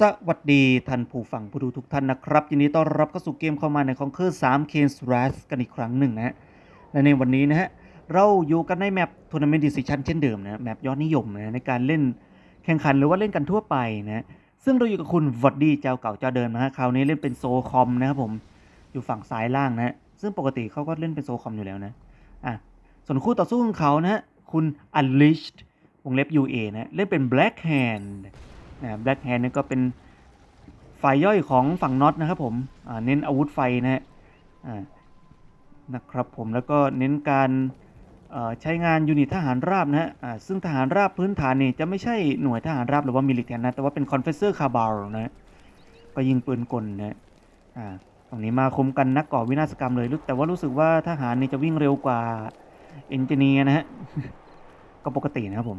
สวัสดีท่านผู้ฟังผู้ดูทุกท่านนะครับยินดีต้อนรับเข้าสู่เกมเข้ามาในคองเคอร์3 k s r a s กันอีกครั้งหนึ่งนะฮะและในวันนี้นะฮะเราอยู่กันในแมปทัวร์นาเมนต์ดิสิชันเช่นเดิมนะแมปยอดนิยมนะในการเล่นแข่งขันหรือว่าเล่นกันทั่วไปนะซึ่งเราอยู่กับคุณวัดดี้เจ้าเก่าเจ้าเดิมนะฮะคราวนี้เล่นเป็นโซคอมนะครับผมอยู่ฝั่งซ้ายล่างนะฮะซึ่งปกติเขาก็เล่นเป็นโซคอมอยู่แล้วนะอะส่วนคู่ต่อสู้ของเขานะฮะคุณ Unleashed วงเล็บ UA นะเล่นเป็น Black Hand นะ Black Hand นี่ก็เป็นฝ่ายย่อยของฝั่งน็อตนะครับผมเน้นอาวุธไฟนะฮะนะครับผมแล้วก็เน้นการใช้งานยูนิตทหารราบนะฮะซึ่งทหารราบพื้นฐานนี่จะไม่ใช่หน่วยทหารราบหรือว่ามิลิเทียนนะแต่ว่าเป็นคอนเฟสเซอร์คาบาลนะฮะก็ยิงปืนกลนะฮะตรงนี้มาคุมกันนักก่อวินาศกรรมเลยรู้แต่ว่ารู้สึกว่าทหารนี่จะวิ่งเร็วกว่าเอนจิเนียร์นะฮะก็ปกตินะครับผม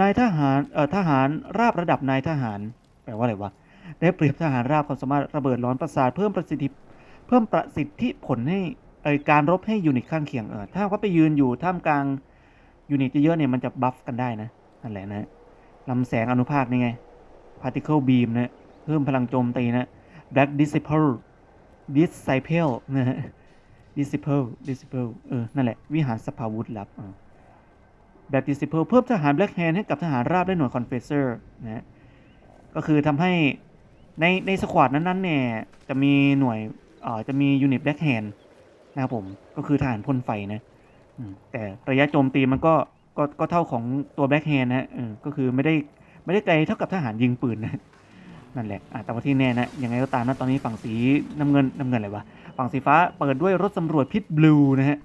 นายทหารเอ่อทหารราบระดับนายทหาร แปลว่าอะไรวะ ได้เปรียบทหารราบความสามารถระเบิดร้อนประสาทเพิ่มประสิทธิเพิ่มประสิทธิผลให้เอ่อการรบให้ยูนิตข้างเคียงเออถ้าว่าไปยืนอยู่ท่ามกลางยูนิตเยอะเนี่ยมันจะบัฟกันได้นะนั่นแหละนะลำแสงอนุภาคนี่ไง particle beam นะเพิ่มพลังโจมตีนะ black disciple disciple นะฮะ disciple disciple เออ นั่นแหละ วิหารสภาวุธลับ เออ black disciple เพิ่มทหาร black hand ให้กับทหารราบได้หน่วย confessor นะฮะก็คือทำให้ในในสควอตนั้นๆเนี่ยจะมีหน่วยเอ่อจะมียูนิตแบ็คแฮนด์นะครับผมก็คือทหารพ่นไฟนะแต่ระยะโจมตีมันก็ก็ก็เท่าของตัวแบ็คแฮนด์นะก็คือไม่ได้ไม่ได้ไกลเท่ากับทหารยิงปืนนะนั่นแหละะแต่ว่าที่แน่นะยังไงก็ตามนะตอนนี้ฝั่งสีน้ำเงินน้ำเงินอะไรวะฝั่งสีฟ้าเปิดด้วยรถสำรวจพิษบลูนะฮะ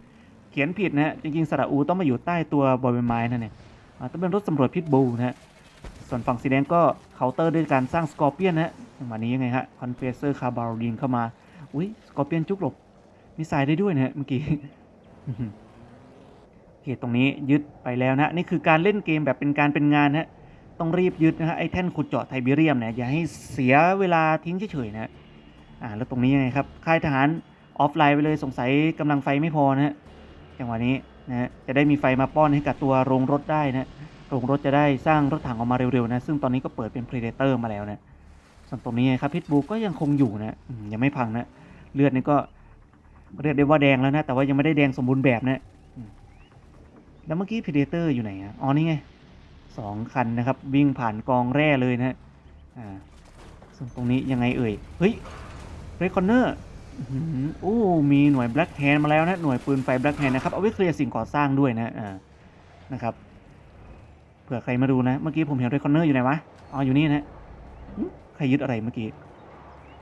เขียนผิดนะฮะ จริงๆสระอูต้องมาอยู่ใต้ตัวบอยใบไม้นั่นเนี่ยอะต้องเป็นรถสำรวจพิษบลูนะฮะ ส่วนฝั่งสีแดงก็เคาน์เตอร์ด้วยการสร้างสกอร์เปียนนะฮะจังหวะนี้ยังไงฮะ คอนเฟเซอร์คาบาลดินเข้ามา อุ้ยสกอร์เปียนจุกหลบ มีสายได้ด้วยนะฮะเมื่อกี้โอเคตรงนี้ยึดไปแล้วนะนี่คือการเล่นเกมแบบเป็นการเป็นงานนะฮะต้องรีบยึดนะฮะไอ้แท่นขุดเจาะไทเบเรียมเนี่ยอย่าให้เสียเวลาทิ้งเฉยๆนะฮะอ่าแล้วตรงนี้ยังไงครับค่ายทหารออฟไลน์ไปเลยสงสัยกำลังไฟไม่พอนะฮะ จังหวะนี้นะฮะจะได้มีไฟมาป้อนให้กับตัวโรงรถได้นะโรงรถจะได้สร้างรถถังออกมาเร็วๆนะ ซึ่งตอนนี้ก็เปิดเป็น Predator มาแล้วนะส่วนตรงนี้ครับพิทบูก็ยังคงอยู่นะยังไม่พังนะเลือดนี่ก็เรียกได้ว่าแดงแล้วนะ แต่ว่ายังไม่ได้แดงสมบูรณ์แบบนะแล้วเมื่อกี้ Predator อยู่ไหนอ๋อนี่ไงสองคันนะครับ วิ่งผ่านกองแร่เลยนะอ่าส่วนตรงนี้ยังไงเอ่ยเฮ้ยเรคอนเนอร์ โอ้มีหน่วย Black Hand มาแล้วนะ หน่วยปืนไฟ Black Hand นะครับ เอาไว้เคลียร์สิ่งก่อสร้างด้วยนะอ่านะครับเผื่อใครมาดูนะ เมื่อกี้ผมเห็นเรคอนเนอร์อยู่ไหนวะ อ๋อ อยู่นี่นะใครยึดอะไรเมื่อกี้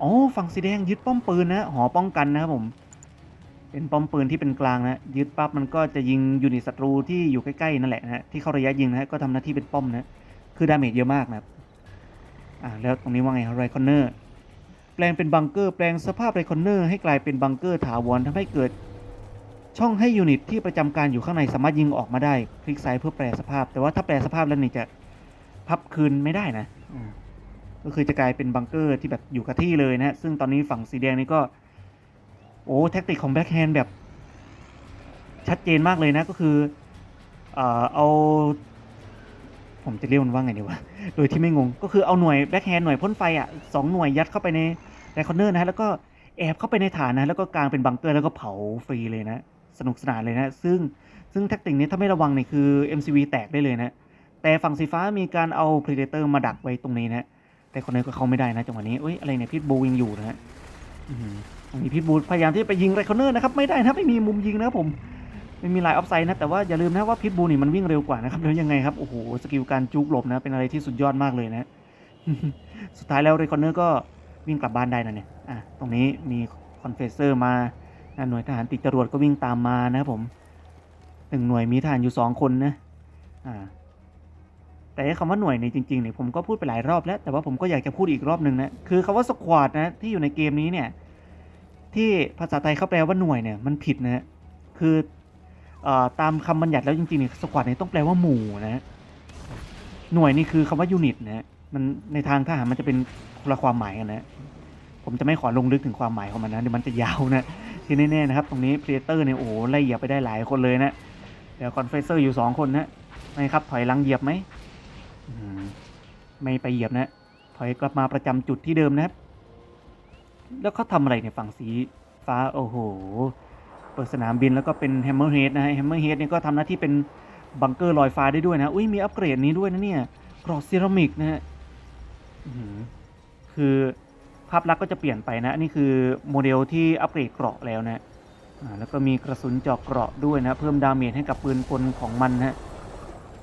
อ๋อ ฝั่งสีแดงยึดป้อมปืนนะ หอป้องกันนะครับผม เป็นป้อมปืนที่เป็นกลางนะ ยึดปั๊บมันก็จะยิงยูนิตศัตรูที่อยู่ใกล้ๆนั่นแหละนะที่เข้าระยะยิงนะก็ทำหน้าที่เป็นป้อมนะ คือดาเมจเยอะมากนะอ่าแล้วตรงนี้ว่าไงไรคอนเนอร์ แปลงเป็นบังเกอร์แปลงสภาพไรคอนเนอร์ให้กลายเป็นบังเกอร์ถาวรทำให้เกิด ช่องให้ยูนิตที่ประจำการอยู่ข้างในสามารถยิงออกมาได้ คลิกซ้ายเพื่อแปลสภาพ แต่ว่าถ้าแปลสภาพแล้วนี่จะพับคืนไม่ได้นะก็คือจะกลายเป็นบังเกอร์ที่แบบอยู่กับที่เลยนะ ซึ่งตอนนี้ฝั่งสีแดงนี่ก็ โอ้แท็กติกของแบ็คแฮนด์แบบ ชัดเจนมากเลยนะก็คือ เอา ผมจะเรียกมันว่าไงดีวะ โดยที่ไม่งง ก็คือเอาหน่วยแบ็คแฮนด์หน่วยพ่นไฟอะสองหน่วยยัดเข้าไปในไดคอนเนอร์นะฮะแล้วก็แอบเข้าไปในฐานนะ แล้วก็กางเป็นบังเกอร์แล้วก็เผาฟรีเลยนะ สนุกสนานเลยนะ ซึ่งซึ่งแท็กติกนี้ถ้าไม่ระวังเนี่ยคือ MCV แตกได้เลยนะ แต่ฝั่งสีฟ้ามีการเอา Predator มาดักไว้ตรงนี้นะ แต่คนนี้นก็เข้าไม่ได้นะจังหวะนี้เอ้ยอะไรเนี่ยพิทบูยิงอยู่นะฮะอันนี้พิทบูพยายามที่จะไปยิงไรคอนเนอร์นะครับไม่ได้นะไม่มีมุมยิงนะครับผม ไม่มีลายออฟไซด์นะ แต่ว่าอย่าลืมนะว่าพิทบูนี่มันวิ่งเร็วกว่านะครับ แล้วยังไงครับ โอ้โห สกิลการจุกหลบนะ เป็นอะไรที่สุดยอดมากเลยนะ สุดท้ายแล้วเรคอนเนอร์ก็วิ่งกลับบ้านได้นะเนี่ย อะ ตรงนี้มีคอนเฟสเซอร์มาหน่วยทหารติดจรวดก็วิ่งตามมานะครับผมหนึ่งหน่วยมีทหารอยู่สองคนนะ อ่า แต่ไอ้คำว่าหน่วยนี่จริงๆเนี่ยผมก็พูดไปหลายรอบแล้ว แต่ว่าผมก็อยากจะพูดอีกรอบหนึ่งนะ คือคำว่าสควอตนะที่อยู่ในเกมนี้เนี่ย ที่ภาษาไทยเขาแปลว่าหน่วยเนี่ยมันผิดนะ คือ ตามคำบัญญัติแล้วจริงๆเนี่ยสควอตเนี่ยต้องแปลว่าหมู่นะฮะหน่วยนี่คือคำว่ายูนิตนะฮะมันในทางทหารมันจะเป็นคนละความหมายกันนะผมจะไม่ขอลงลึกถึงความหมายของมันนะเดี๋ยวมันจะยาวนะที่แน่ๆนะครับ ตรงนี้เพลเตอร์เนี่ยโอ้โหไล่เหยียบไปได้หลายคนเลยนะเดี๋ยวคอนเฟสเซอร์อยู่สองคนนะไม่ครับถอยลังเหยียบไหมอืมไม่ไปเหยียบนะ ถอยกลับมาประจำจุดที่เดิมนะครับ แล้วเขาทำอะไรเนี่ยฝั่งสีฟ้าโอ้โห เปิดสนามบินแล้วก็เป็นแฮมเมอร์เฮดนะฮะแฮมเมอร์เฮดเนี่ยก็ทำหน้าที่เป็นบังเกอร์ลอยฟ้าได้ด้วยนะอุ้ยมีอัปเกรดนี้ด้วยนะเนี่ยกรอบเซรามิกนะฮะคือภาพลักษณ์ก็จะเปลี่ยนไปนะ นี่คือโมเดลที่อัปเกรดเกราะแล้วนะแล้วก็มีกระสุนเจาะเกราะด้วยนะ เพิ่มดาเมจให้กับปืนกลของมันนะ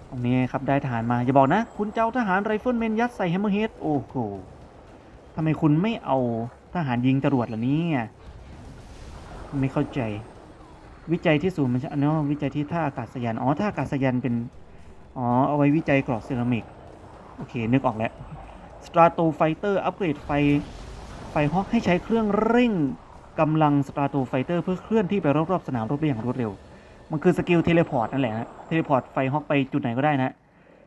ตรงนี้ครับได้ทหารมา อย่าบอกนะ คุณเจ้าทหารไรเฟิลแมนยัดใส่แฮมเมอร์เฮดโอ้โหทำไมคุณไม่เอาทหารยิงจรวดล่ะเนี่ยไม่เข้าใจ วิจัยที่ศูนย์มันเนาะวิจัยที่ท่าอากาศยาน อ๋อ ท่าอากาศยานเป็น อ๋อ เอาไว้วิจัยกรอบเซรามิก โอเค นึกออกแล้ว สตราโตไฟเตอร์อัปเกรดไฟ ไฟฮอกให้ใช้เครื่องเร่งกำลังสตราโตไฟเตอร์เพื่อเคลื่อนที่ไปรอบๆสนามรบได้อย่างรวดเร็ว มันคือสกิลเทเลพอร์ตนั่นแหละฮะ เทเลพอร์ตไฟฮอกไปจุดไหนก็ได้นะ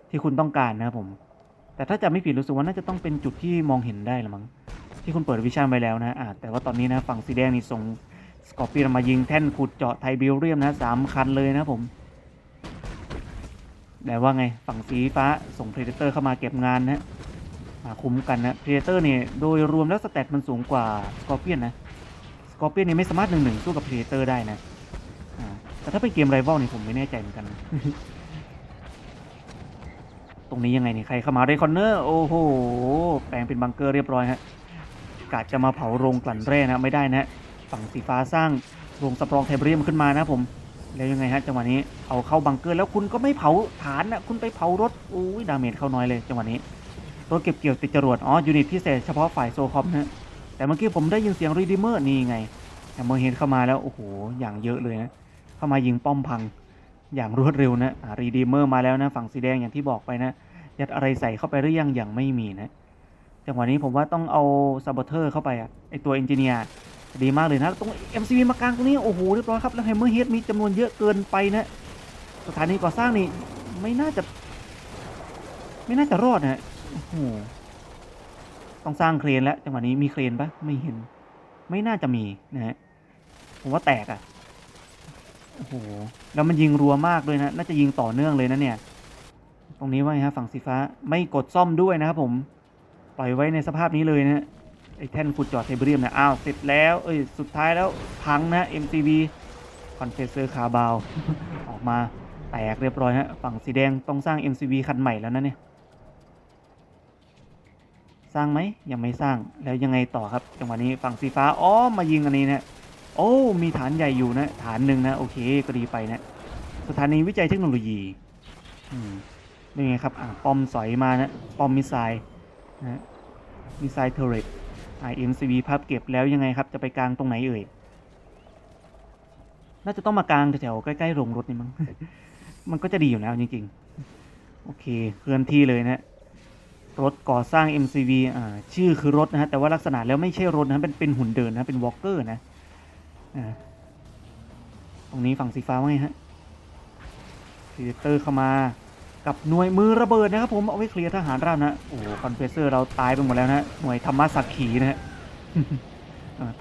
ที่คุณต้องการนะครับผม แต่ถ้าจะไม่ผิดรู้สึกว่าน่าจะต้องเป็นจุดที่มองเห็นได้ละมั้ง ที่คุณเปิดวิชั่นไว้แล้วนะอ่าแต่ว่าตอนนี้นะฝั่งสีแดงนี่ส่ง สกอร์เปียนมายิงแท่นขุดเจาะไทเบลเรียมนะสามคันเลยนะผม แต่ว่าไงฝั่งสีฟ้าส่งเพ d เตอร์เข้ามาเก็บงานนะมาคุ้มกันนะเพ d เตอร์เนี่ยโดยรวมแล้วสแตทมันสูงกว่าสกอร์เปียนนะสกอร์เปียนนี่ไม่สามารถหนึ่งหนึ่งสู้กับเพ d เตอร์ได้นะแต่ถ้าเป็นเกมไรวัลนี่ผมไม่แน่ใจเหมือนกัน ตรงนี้ยังไงนี่ใครเข้ามาเรคอนเนอร์โอ้โหแปลงเป็นบังเกอร์เรียบร้อยฮะกะจะมาเผาโรงกลั่นแร่นะไม่ได้นะ ฝั่งสีฟ้าสร้างโรงสปรองไทเบรียมขึ้นมานะผม แล้วยังไงฮะจังหวะนี้เอาเข้าบังเกอร์แล้วคุณก็ไม่เผาฐานนะคุณไปเผารถอุ้ยดาเมจเข้าน้อยเลยจังหวะนี้รถเก็บเกี่ยวติดจรวดอ๋อยูนิตพิเศษเฉพาะฝ่ายโซคอมนะแต่เมื่อกี้ผมได้ยินเสียงรีดิเมอร์นี่ไงแต่เมื่อเห็นเข้ามาแล้วโอ้โหอย่างเยอะเลยนะเข้ามายิงป้อมพังอย่างรวดเร็วนะรีดีเมอร์มาแล้วนะฝั่งสีแดงอย่างที่บอกไปนะยัดอะไรใส่เข้าไปหรือยังยังไม่มีนะจังหวะนี้ผมว่าต้องเอาซาบเทอร์เข้าไปอะไอตัวเอนจิเนียร์ ดีมากเลยนะ ตรง MCV มากลางตรงนี้ โอ้โห เรียบร้อยครับ แล้วไฮเมอร์เฮดมีจำนวนเยอะเกินไปนะ สถานีก่อสร้างนี่ ไม่น่าจะ ไม่น่าจะรอดนะโอ้โห ต้องสร้างเครนแล้ว จังหวะนี้มีเครนปะไม่เห็น ไม่น่าจะมีนะฮะ ผมว่าแตกอะโอ้โห แล้วมันยิงรัวมากเลยนะ น่าจะยิงต่อเนื่องเลยนะเนี่ย ตรงนี้ว่าไงฮะ ฝั่งสีฟ้า ไม่กดซ่อมด้วยนะครับผม ปล่อยไว้ในสภาพนี้เลยนะฮะ ไอ้แท่นขุดเจอดไทเบเรียมเนี่ยอ้าวเสร็จแล้วเอ้ยสุดท้ายแล้วพังนะ MCB คอนเฟสเซอร์คาบาวออกมาแตกเรียบร้อยฮะฝั่งสีแดงต้องสร้าง MCB คันใหม่แล้วนะเนี่ย สร้างไหมยังไม่สร้างแล้วยังไงต่อครับจังหวะนี้ฝั่งสีฟ้าอ๋อมายิงอันนี้นะโอ้มีฐานใหญ่อยู่นะ ฐานหนึ่งนะโอเคก็ดีไปนะสถานีวิจัยเทคโนโลยีอืมนี่ไงครับอ่าปอมสอยมานะปอมมิสไซล์นะมิสไซล์เทเรต IMCB ภาพเก็บแล้วยังไงครับ จะไปกลางตรงไหนเอ่ย น่าจะต้องมากลางแถวๆใกล้ๆโรงรถนี่มั้ง มันก็จะดีอยู่แล้วจริงๆ โอเค เคลื่อนที่เลยนะ รถก่อสร้าง MCV อ่า ชื่อคือรถนะฮะ แต่ว่าลักษณะแล้วไม่ใช่รถนะเป็นเป็นหุ่นเดินนะ เป็นวอล์กเกอร์นะ อ่า ตรงนี้ฝั่งสีฟ้าว่าไงฮะพีเตอร์เข้ามา กับหน่วยมือระเบิดนะครับผมเอาไว้เคลียร์ทหารราบนะโอ้คอนเฟเซอร์เราตายไปหมดแล้วนะหน่วยธรรมสักขีนะฮะ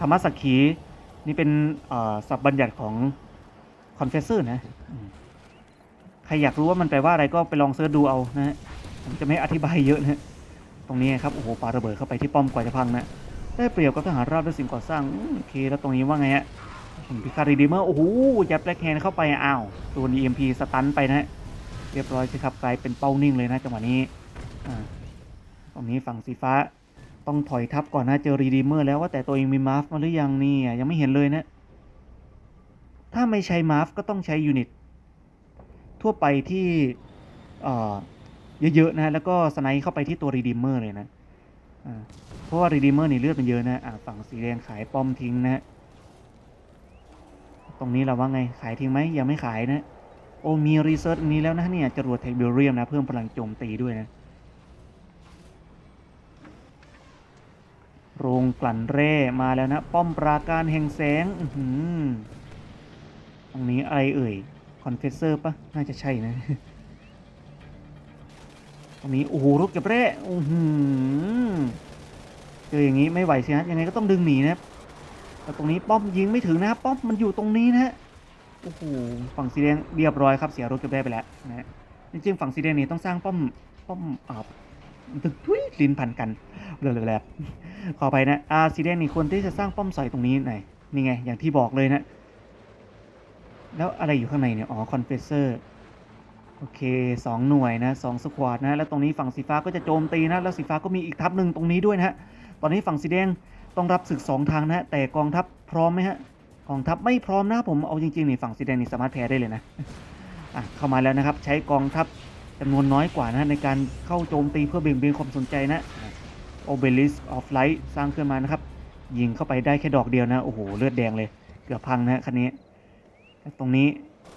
ธรรมสักขีนี่เป็นศัพท์บัญญัติของคอนเฟเซอร์นะใครอยากรู้ว่ามันแปลว่าอะไรก็ไปลองเสิร์ชดูเอานะฮะผมจะไม่อธิบายเยอะนะฮะตรงนี้ครับโอ้โหปาระเบิดเข้าไปที่ป้อมกว่าจะพังนะได้เปรียบกับทหารราบด้วยสิ่งก่อสร้างโอเคแล้วตรงนี้ว่าไงฮะเห็นพิคารีดีเมอร์โอ้โหยัดแบล็คแฮนเข้าไปอ้าวตัว EMP สตันไปนะฮะ เรียบร้อยสิครับกลายเป็นเป้านิ่งเลยนะจังหวะนี้ตรงนี้ฝั่งสีฟ้าต้องถอยทับก่อนนะเจอรีดีเมอร์แล้วว่าแต่ตัวเองมีมาร์ฟมาหรือยังนี่ยังไม่เห็นเลยนะ ถ้าไม่ใช้มาร์ฟก็ต้องใช้ยูนิตทั่วไปที่เยอะๆนะแล้วก็สไนเข้าไปที่ตัวรีดีเมอร์เลยนะเพราะว่ารีดีเมอร์นี่เลือดมันเยอะนะฝั่งสีแดงขายป้อมทิ้งนะ ตรงนี้เราว่าไงขายทิ้งไหมยังไม่ขายนะ โอ้มีรีเสิร์ชนี้แล้วนะเนี่ยจรวดไทเบเรียมนะ เพิ่มพลังโจมตีด้วยนะ โรงกลั่นแร่มาแล้วนะ ป้อมปราการแห่งแสงอือหือตรงนี้อะไรเอ่ย คอนเฟสเซอร์ปะน่าจะใช่นะตรงนี้โอ้โหรถเก็บแร่อื้อหือเจออย่างนี้ไม่ไหวสิฮะยังไงก็ต้องดึงหนีนะแต่ตรงนี้ป้อมยิงไม่ถึงนะครับป้อมมันอยู่ตรงนี้นะฮะ โอ้โหฝั่งสีแดงเรียบร้อยครับเสียรถเก็บได้ไปแล้วนะฮะจริงๆฝั่งสีแดงนี่ต้องสร้างป้อมป้อมอ่าตึกทุยลิ้นพันกันเลยแลบขอไปนะอาซีแดงนี่ควรที่จะสร้างป้อมสอยตรงนี้หน่อยนี่ไง อย่างที่บอกเลยนะ แล้วอะไรอยู่ข้างในเนี่ย อ๋อ คอนเฟสเซอร์ โอเคสองหน่วยนะสองสควอตนะ แล้วตรงนี้ฝั่งสีฟ้าก็จะโจมตีนะ แล้วสีฟ้าก็มีอีกทัพหนึ่งตรงนี้ด้วยนะฮะ ตอนนี้ฝั่งสีแดงต้องรับศึกสองทางนะฮะแต่กองทัพพร้อมไหมฮะ กองทัพไม่พร้อมนะครับผมเอาจริงๆนี่ฝั่งสีแดงนี่สามารถแพ้ได้เลยนะอะเข้ามาแล้วนะครับ ใช้กองทัพจำนวนน้อยกว่านะในการเข้าโจมตีเพื่อเบี่ยงเบนความสนใจนะโอเบลิสออฟไลท์สร้างขึ้นมานะครับ ยิงเข้าไปได้แค่ดอกเดียวนะ โอ้โห เลือดแดงเลย เกือบพังนะฮะคันนี้ ตรงนี้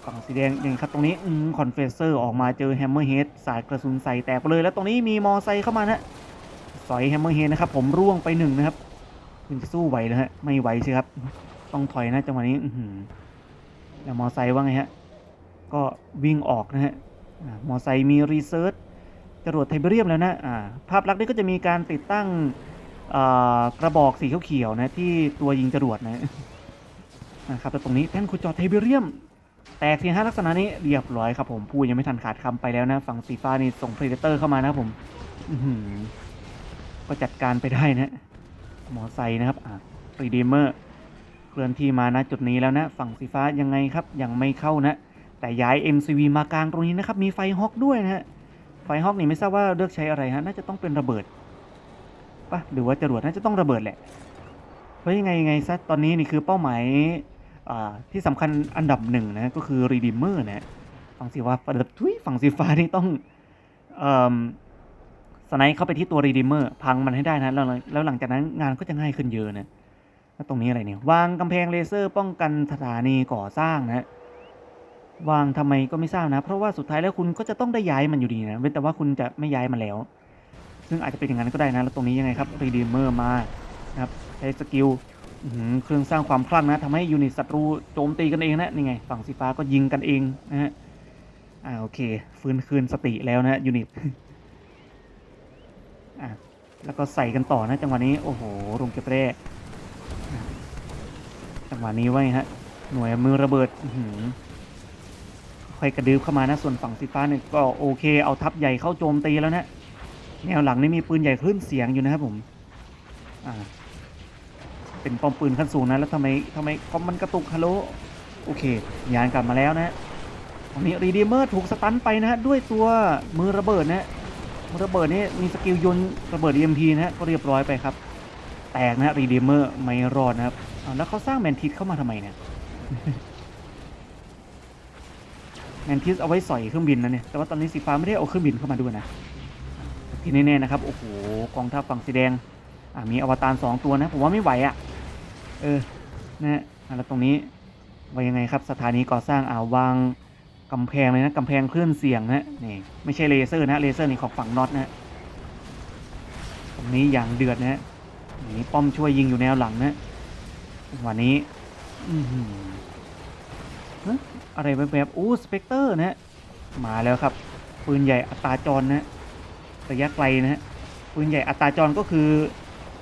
ฝั่งสีแดงนี่ครับ ตรงนี้คอนเฟสเซอร์ออกมาเจอแฮมเมอร์เฮดสาดกระสุนใส่แตกไปเลย แล้วตรงนี้มีมอไซค์เข้ามานะสอยแฮมเมอร์เฮดนะครับ ผมร่วงไปหนึ่งนะครับคุณจะสู้ไหวเลยฮะไม่ไหวสิครับ ต้องถอยนะจังหวะนี้อืแล้วมอไซค์ว่าไงฮะ ก็วิ่งออกนะฮะมอไซค์มีรีเซิร์ชจรวดไทเบเรียมแล้วนะอ่าภาพลักษณ์นี้ก็จะมีการติดตั้งกระบอกสีเขียวๆนะที่ตัวยิงจรวดนะนะครับแต่ตรงนี้แท่นขุดจอไทเบเรียม แตกทีห้าลักษณะนี้เรียบร้อยครับผมพูดยังไม่ทันขาดคำไปแล้วนะฝั่งสีฟ้านี่ส่งเพรเดเตอร์เข้ามานะครับผมอืก็จัดการไปได้นะ มอไซค์นะครับอ่ารีเดเมอร์ เคลื่อนที่มานะจุดนี้แล้วนะ ฝั่งสีฟ้ายังไงครับ ยังไม่เข้านะ แต่ย้าย MCV มากลางตรงนี้นะครับ มีไฟฮอกด้วยนะฮะ ไฟฮอกนี่ไม่ทราบว่าเลือกใช้อะไรฮะ น่าจะต้องเป็นระเบิดปะหรือว่าจรวดน่าจะต้องระเบิดแหละ เพราะยังไงยังไงซะ ตอนนี้นี่คือเป้าหมายที่สำคัญอันดับหนึ่งนะ ก็คือ Redeemer นะฝั่งสีฟ้าทุยฝั่งสีฟ้านี่ต้องสไนป์เข้าไปที่ตัว Redeemer พังมันให้ได้นะแล้วหลังจากนั้นงานก็จะง่ายขึ้นเยอะนะ แล้วตรงนี้อะไรเนี่ยวางกำแพงเลเซอร์ป้องกันสถานีก่อสร้างนะ วางทำไมก็ไม่ทราบนะ เพราะว่าสุดท้ายแล้วคุณก็จะต้องได้ย้ายมันอยู่ดีนะเว้นแต่ว่าคุณจะไม่ย้ายมันแล้ว ซึ่งอาจจะเป็นอย่างนั้นก็ได้นะ แล้วตรงนี้ยังไงครับรีดีเมอร์มานะครับใช้สกิลเครื่องสร้างความคลั่งนะทำให้ยูนิตศัตรูโจมตีกันเองนะนี่ไง ฝั่งสีฟ้าก็ยิงกันเองนะฮะอ่าโอเค ฟื้นคืนสติแล้วนะยูนิตอะแล้วก็ใส่กันต่อนะจังหวะนี้ โอ้โหลงเก็บแร่ จังหวะนี้ไว้ฮะ หน่วยมือระเบิดหืค่อยกระดืบเข้ามานะ ส่วนฝั่งสีฟ้าเนี่ยก็โอเค เอาทัพใหญ่เข้าโจมตีแล้วนะแนวหลังนี่มีปืนใหญ่คลื่นเสียงอยู่นะครับผมอ่าเป็นป้อมปืนขั้นสูงนะ แล้วทำไมทำไมคอมมันกระตุกฮัลโหลโอเค ยานกลับมาแล้วนะตอนนี้รีดีเมอร์ถูกสตันไปนะฮะด้วยตัวมือระเบิดนะมือระเบิดนี่มีสกิลยนระเบิด EMP นะฮะก็เรียบร้อยไปครับ แตกนะรีดีเมอร์ไม่รอดนะครับแล้วเขาสร้างแมนทิสเข้ามาทำไมเนี่ยแมนทิสเอาไว้สอยเครื่องบินนะเนี่ย แต่ว่าตอนนี้สีฟ้าไม่ได้เอาเครื่องบินเข้ามาด้วยนะ ที่แน่ๆนะครับ โอ้โห กองทัพฝั่งสีแดง อ่ามีอวตารสองตัวนะ ผมว่าไม่ไหวอะ่ะ เออ นะฮะอะแล้วตรงนี้ว่ายังไงครับ สถานีก่อสร้างอ่าวางกำแพงเลยนะกำแพงเคลื่อนเสียงนะนี่ไม่ใช่เลเซอร์นะ เลเซอร์นี่ของฝั่งน็อตนะ ตรงนี้อย่างเดือดนะ นี่ป้อมช่วยยิงอยู่แนวหลังนะวันนี้อะไรแบบๆอู้สเปกเตอร์นะฮะมาแล้วครับ ปืนใหญ่อัตราจรนะระยะไกลนะฮะปืนใหญ่อัตราจรก็คือ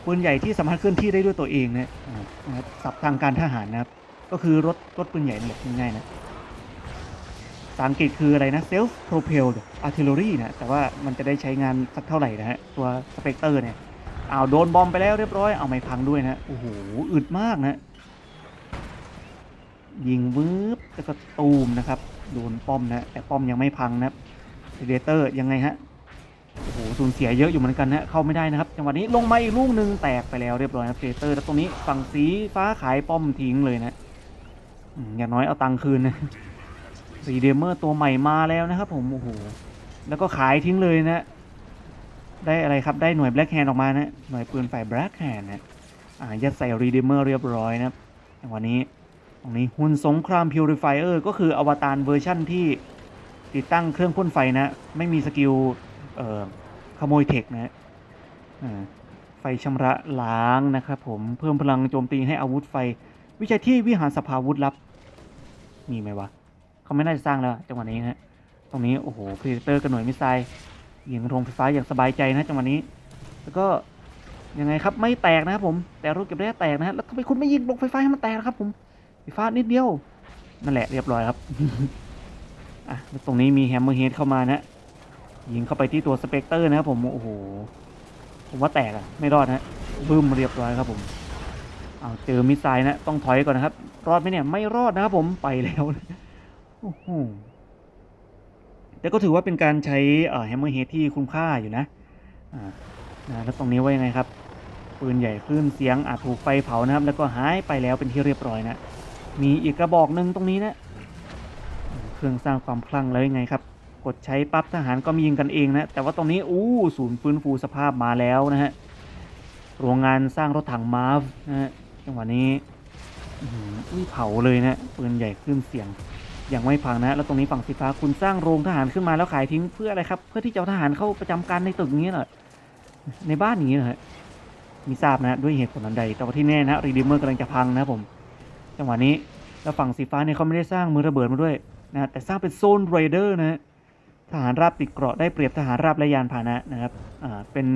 ปืนใหญ่ที่สามารถเคลื่อนที่ได้ด้วยตัวเองนะอ่านะครับศัพท์ทางการทหารนะครับ ก็คือรถรถปืนใหญ่นี่แหละง่ายๆนะภาษาอังกฤษคืออะไรนะ self propelled artillery นะแต่ว่ามันจะได้ใช้งานสักเท่าไหร่นะฮะตัวสเปกเตอร์เนี่ย อ้าวโดนบอมไปแล้วเรียบร้อย เอาไม่พังด้วยนะ โอ้โห อึดมากนะ ยิงวืบแล้วก็ตูมนะครับ โดนป้อมนะ แต่ป้อมยังไม่พังนะครับเดเตอร์ยังไงฮะ โอ้โห สูญเสียเยอะอยู่เหมือนกันนะ เข้าไม่ได้นะครับ จังหวะนี้ลงมาอีกลูกหนึ่งแตกไปแล้วเรียบร้อยนะเฟเตอร์แล้วตรงนี้ฝั่งสีฟ้าขายป้อมทิ้งเลยนะ อย่างน้อยเอาตังค์คืนนะสีเดเมอร์ตัวใหม่มาแล้วนะครับผม โอ้โห แล้วก็ขายทิ้งเลยนะ ได้อะไรครับ ได้หน่วยแบล็กแฮนออกมานะหน่วยปืนฝ่ายแบล็กแฮนนะอ่ายัดใส่รีดมเมอร์เรียบร้อยนะครับจังหวะนี้ตรงนี้หุ่นสงครามพิวริฟเออร์ก็คืออวตารเวอร์ชั่นที่ติดตั้งเครื่องพ่นไฟนะ ไม่มีสกิลเอ่อขโมยเทคนะฮะอ่าไฟชำระล้างนะครับผมเพิ่มพลังโจมตีให้อาวุธไฟ วิจัยที่วิหารสภาวุธลับ มีไหมวะ เขาไม่น่าจะสร้างแล้วจังหวะนี้นะตรงนี้ โอ้โหพรีเตอร์กับหน่วยมิสไซล์ ยิงโรงไฟฟ้าอย่างสบายใจนะจังหวะนี้ แล้วก็ยังไงครับไม่แตกนะครับผม แต่รถเก็บได้แตกนะฮะแล้วทำไมคุณไม่ยิงโรงไฟฟ้าให้มันแตกนะครับผมไฟฟ้านิดเดียว นั่นแหละเรียบร้อยครับอะตรงนี้มีแฮมเมอร์เฮดเข้ามานะยิงเข้าไปที่ตัวสเปกเตอร์นะครับผมโอ้โหผมว่าแตกอะไม่รอดนะบึ้มเรียบร้อยครับผมเอาเจอมิสไซล์นะต้องถอยก่อนนะครับ รอดไหมเนี่ยไม่รอดนะครับผมไปแล้วโอ้โห แต่ก็ถือว่าเป็นการใช้แฮมเมอร์เฮดที่คุ้มค่าอยู่นะนะแล้วตรงนี้ว่ายังไงครับ ปืนใหญ่คลื่นเสียงอาจถูกไฟเผานะครับ แล้วก็หายไปแล้วเป็นที่เรียบร้อยนะ มีอีกกระบอกหนึ่งตรงนี้นะเครื่องสร้างความคลั่งแล้วยังไงครับ กดใช้ปั๊บทหารก็มียิงกันเองนะ แต่ว่าตรงนี้อู้ศูนย์ฟื้นฟูสภาพมาแล้วนะฮะโรงงานสร้างรถถังมาร์ฟนะฮะจังหวะนี้อุ้ยเผาเลยนะปืนใหญ่คลื่นเสียง ยังไม่พังนะ แล้วตรงนี้ฝั่งสีฟ้าคุณสร้างโรงทหารขึ้นมาแล้วขายทิ้งเพื่ออะไรครับ เพื่อที่จะเอาทหารเข้าประจำการในตึกนี้เหรอในบ้านนี้เหรอมีทราบนะด้วยเหตุผลอันใด แต่ว่าที่แน่นะรีดิมเมอร์กำลังจะพังนะผม จังหวะนี้แล้วฝั่งสีฟ้าเนี่ยเขาไม่ได้สร้างมือระเบิดมาด้วยนะแต่สร้างเป็นโซนเรเดอร์นะทหารราบติดเกราะได้เปรียบทหารราบและยานพาหนะนะครับอ่าเป็น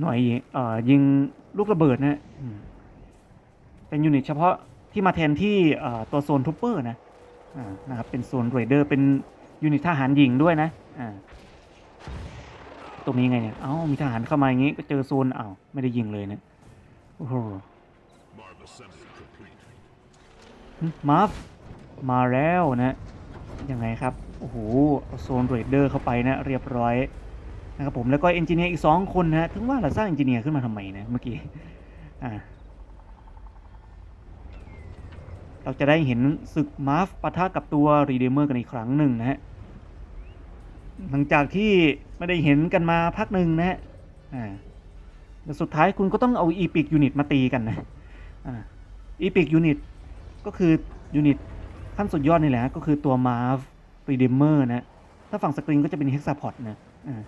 หน่วยเอ่อยิงลูกระเบิดนะเป็นยูนิตเฉพาะที่มาแทนที่เอ่อตัวโซนทูเปอร์นะ นะครับเป็นโซนเรเดอร์เป็นยูนิตทหารหญิงด้วยนะอ่าตรงนี้ไงเนี่ย เอ้า มีทหารเข้ามาอย่างงี้ก็เจอโซนอ้าวไม่ได้ยิงเลยเนะโอ้โหมาฟมาแล้วนะยังไงครับ โอ้โหโซนเรเดอร์เข้าไปนะ เรียบร้อยนะครับผมแล้วก็เอนจิเนียร์อีก 2 คนนะถึงว่าเราสร้างเอนจิเนียร์ขึ้นมาทำไมนะเมื่อกี้อ่า เราจะได้เห็นศึกมาฟปะทะกับตัวรีเดเมอร์กันอีกครั้งหนึ่งนะฮะ หลังจากที่ไม่ได้เห็นกันมาพักหนึ่งนะฮะอ่าแล้วสุดท้ายคุณก็ต้องเอาอีพิกยูนิตมาตีกันนะอ่าอีพิกยูนิตก็คือยูนิตขั้นสุดยอดนี่แหละก็คือตัว Marv Redeemer นะ ถ้าฝั่งสกรีนก็จะเป็น Hexapod นะอ่า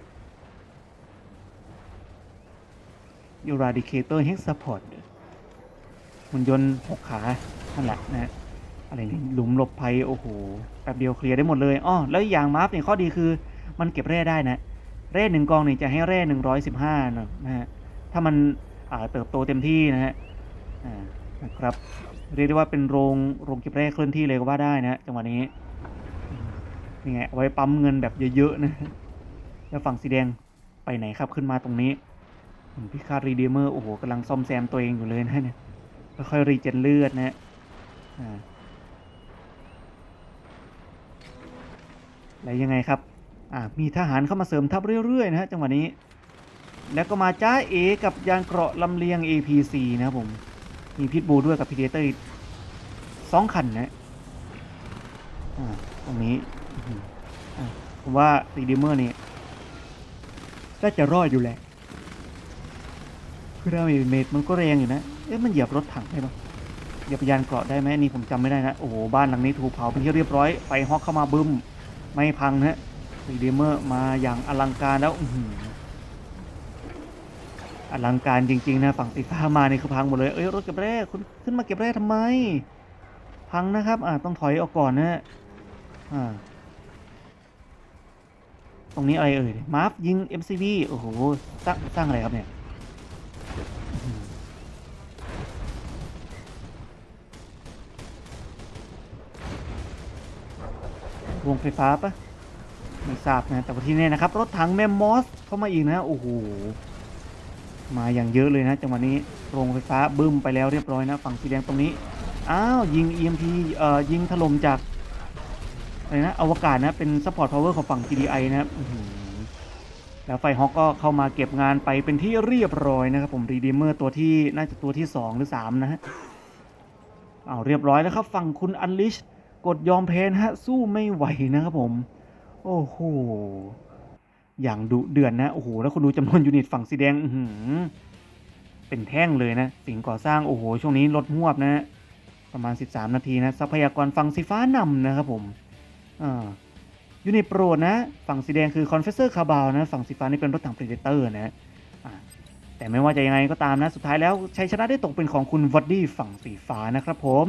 Eradicator Hexapod หุ่นยนต์หกขา นั่นแหละนะอะไรนี่หลุมหลบภัยโอ้โหแป๊บเดียวเคลียร์ได้หมดเลยอ้อแล้วอย่างมาร์ฟเนี่ยข้อดีคือมันเก็บแร่ได้นะแร่หนึ่งกองเนี่ยจะให้แร่หนึ่งร้อยสิบห้านะฮะถ้ามันอ่าเติบโตเต็มที่นะฮะอ่านะครับเรียกได้ว่าเป็นโรงโรงเก็บแร่เคลื่อนที่เลยก็ว่าได้นะจังหวะนี้นี่ไงเอาไว้ปั๊มเงินแบบเยอะๆนะแล้วฝั่งสีแดงไปไหนครับขึ้นมาตรงนี้พิคารีเดเมอร์โอ้โหกำลังซ่อมแซมตัวเองอยู่เลยนะเนี่ยค่อยๆรีเจนเลือดนะอ่า แล้วยังไงครับ อ่า มีทหารเข้ามาเสริมทัพเรื่อย ๆ นะฮะจังหวะนี้ แล้วก็มาจ้าเอกับยานเกราะลำเลียง APC นะครับผม มีพิทบูด้วยกับพีเดเตอร์สองคันนะอ่าตรงนี้อ่าผมว่ารีดิเมอร์นี่ก็จะรอดอยู่แหละคือดาเมจเมจมันก็แรงอยู่นะ เอ๊ะมันเหยียบรถถังได้ปะ เหยียบยานเกราะได้ไหมนี่ผมจำไม่ได้นะโอ้โหบ้านหลังนี้ถูกเผาเป็นที่เรียบร้อยไฟฮอกเข้ามาบึ้มไม่พังนะฮะรีดิเมอร์มาอย่างอลังการแล้วอลังการจริงๆนะฝั่งสีฟ้ามานี่คือพังหมดเลยเอ้ยรถเก็บแร่คุณขึ้นมาเก็บแร่ทำไม พังนะครับ อ่าต้องถอยออกก่อนนะฮะอ่าตรงนี้อะไรเอ่ยมาร์ฟยิง MCV โอ้โหสร้างสร้างอะไรครับเนี่ย วงไฟฟ้าปะไม่ทราบนะแต่ว่าที่นี่นะครับ รถถังแมมมอสเข้ามาอีกนะโอ้โหมาอย่างเยอะเลยนะจังหวะนี้โรงไฟฟ้าบึ้มไปแล้วเรียบร้อยนะ ฝั่งสีแดงตรงนี้อ้าวยิง EMP เอ่อยิงถล่มจากอะไรนะอวกาศนะเป็นซัพพอร์ตพาวเวอร์ของฝั่ง GDI นะครับแล้วไฟฮอกก็เข้ามาเก็บงานไปเป็นที่เรียบร้อยนะครับผมรีดีเมอร์ตัวที่น่าจะตัวที่ 2 หรือ 3 นะฮะเอาเรียบร้อยแล้วครับฝั่งคุณอันลิช กดยอมแพ้ฮะสู้ไม่ไหวนะครับผม โอ้โหอย่างดุเดือนนะโอ้โหแล้วคุณดูจำนวนยูนิตฝั่งสีแดงหืเป็นแท่งเลยนะ สิ่งก่อสร้างโอ้โหช่วงนี้ลดหวบนะ ประมาณ 13 นาทีนะทรัพยากรฝั่งสีฟ้านำนะครับผมอ่ายูนิตโปรดนะ ฝั่งสีแดงคือคอนเฟสเซอร์คาบาลนะฝั่งสีฟ้านี่เป็นรถถัง p ร e เดเตอร์นะแต่ไม่ว่าจะยังไงก็ตามนะ สุดท้ายแล้วชัยชนะได้ตกเป็นของคุณวอดดี้ฝั่งสีฟ้านะครับผม